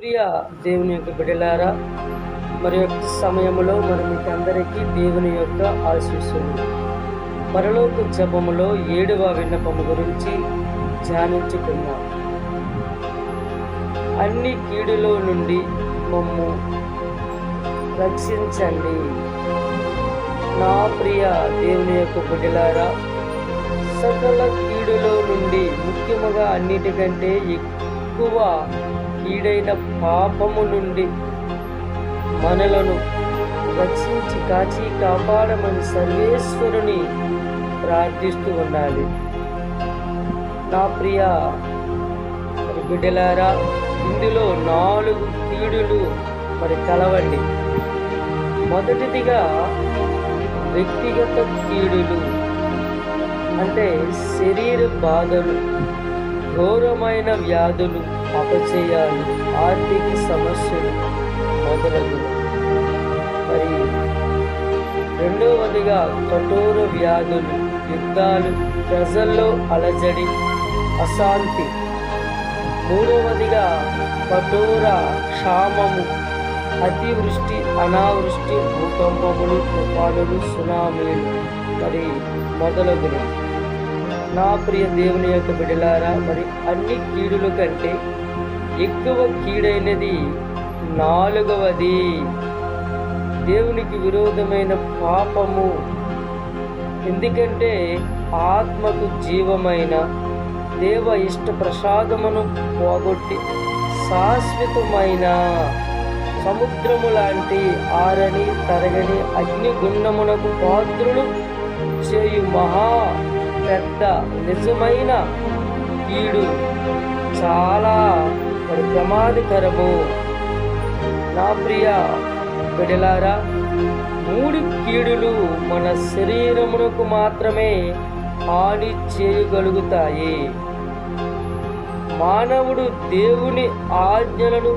ప్రియ దేవుని యొక్క బిడలారా మరి యొక్క సమయంలో మరి మీకు అందరికీ దేవుని యొక్క ఆశీస్సులు. పరలోక జపములో ఏడవ విన్నపము గురించి ధ్యానించుకున్నాం అన్ని కీడులో నుండి మమ్ము రక్షించండి. నా ప్రియ దేవుని యొక్క బిడ్డలారా సకల కీడులో నుండి ముఖ్యముగా అన్నిటికంటే ఎక్కువ కీడైన పాపము నుండి మనలను రక్షించి కాచి కాపాడమని సర్వేశ్వరుని ప్రార్థిస్తూ ఉండాలి. నా ప్రియ మరి బిడ్డలారా ఇందులో నాలుగు కీడులు మరి కలవండి. మొదటిదిగా వ్యక్తిగత కీడులు అంటే శరీర బాధలు ఘోరమైన వ్యాధులు అపచయాలు ఆర్థిక సమస్యలు మొదలగు. మరి రెండవదిగా కఠోర వ్యాధులు యుద్ధాలు ప్రజల్లో అలజడి అశాంతి. మూడవదిగా కఠోర క్షామము అతివృష్టి అనావృష్టి భూకంపములు తుఫానులు సునామీలు మరి మొదలగునవి. నా ప్రియ దేవుని యొక్క బిడలారా మరి అన్ని కీడుల కంటే ఎక్కువ కీడైనది నాలుగవది. దేవునికి విరోధమైన పాపము. ఎందుకంటే ఆత్మకు జీవమైన దేవ ఇష్ట ప్రసాదమును పోగొట్టి శాశ్వతమైన సముద్రము లాంటి ఆరని తరగని అగ్నిగుండమునకు పాత్రులు చేయు మహా పెద్ద నిజమైన కీడు చాలా మరి ప్రమాదకరము. నా ప్రియ బిడలారా మూడు కీడులు మన శరీరమునకు మాత్రమే హాని చేయగలుగుతాయి మానవుడు దేవుని ఆజ్ఞలను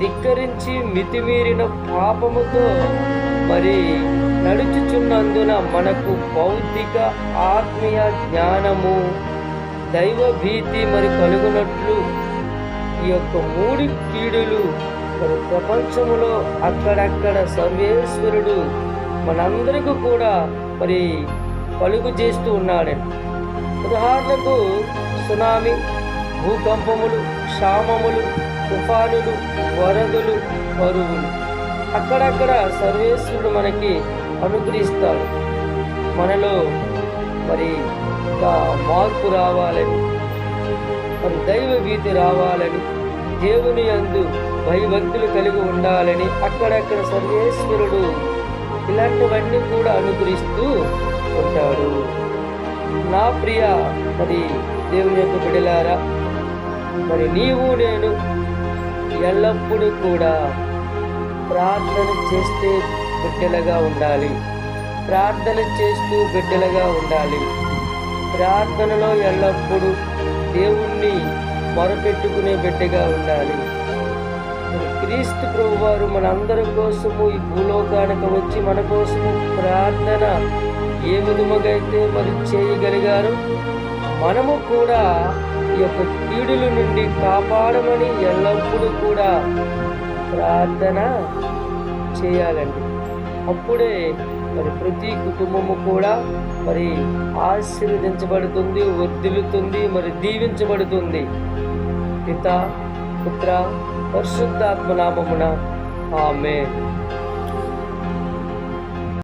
ధిక్కరించి మితిమీరిన పాపముతో మరి నడుచుచున్నందున మనకు భౌతిక ఆత్మీయ జ్ఞానము దైవ భీతి మరి కలుగునట్లు ఈ యొక్క మూడు కీడులు మరి ప్రపంచములో అక్కడక్కడ సర్వేశ్వరుడు మనందరికీ కూడా మరి కలుగు చేస్తూ ఉన్నాడండి. ఉదాహరణకు సునామీ భూకంపములు క్షామములు తుఫానులు వరదలు కరువులు అక్కడక్కడ సర్వేశ్వరుడు మనకి అనుగ్రహిస్తాడు. మనలో మరి మార్పు రావాలని మరి దైవ భీతి రావాలని దేవుని అందు భయభక్తులు కలిగి ఉండాలని అక్కడక్కడ సర్వేశ్వరుడు ఇలాంటివన్నీ కూడా అనుగ్రహిస్తూ ఉంటాడు. నా ప్రియ మరి దేవుని యొక్క బిడలారా మరి నీవు నేను ఎల్లప్పుడూ కూడా ప్రార్థన చేస్తే బిడ్డలుగా ఉండాలి. ప్రార్థన చేస్తూ బిడ్డలుగా ఉండాలి. ప్రార్థనలో ఎల్లప్పుడూ దేవుణ్ణి మొరపెట్టుకునే బిడ్డగా ఉండాలి. క్రీస్తు ప్రభు వారు మనందరి కోసము ఈ భూలోకానికి వచ్చి మన కోసము ప్రార్థన ఏ విధముగా అయితే మరి చేయగలిగారు మనము కూడా ఈ యొక్క కీడుల నుండి కాపాడమని ఎల్లప్పుడూ కూడా ప్రార్థన చేయాలండి. అప్పుడే మరి ప్రతి కుటుంబము కూడా మరి ఆశీర్వదించబడుతుంది వర్ధిల్లుతుంది మరి దీవించబడుతుంది. పిత పుత్ర పరిశుద్ధాత్మ నామమున ఆమె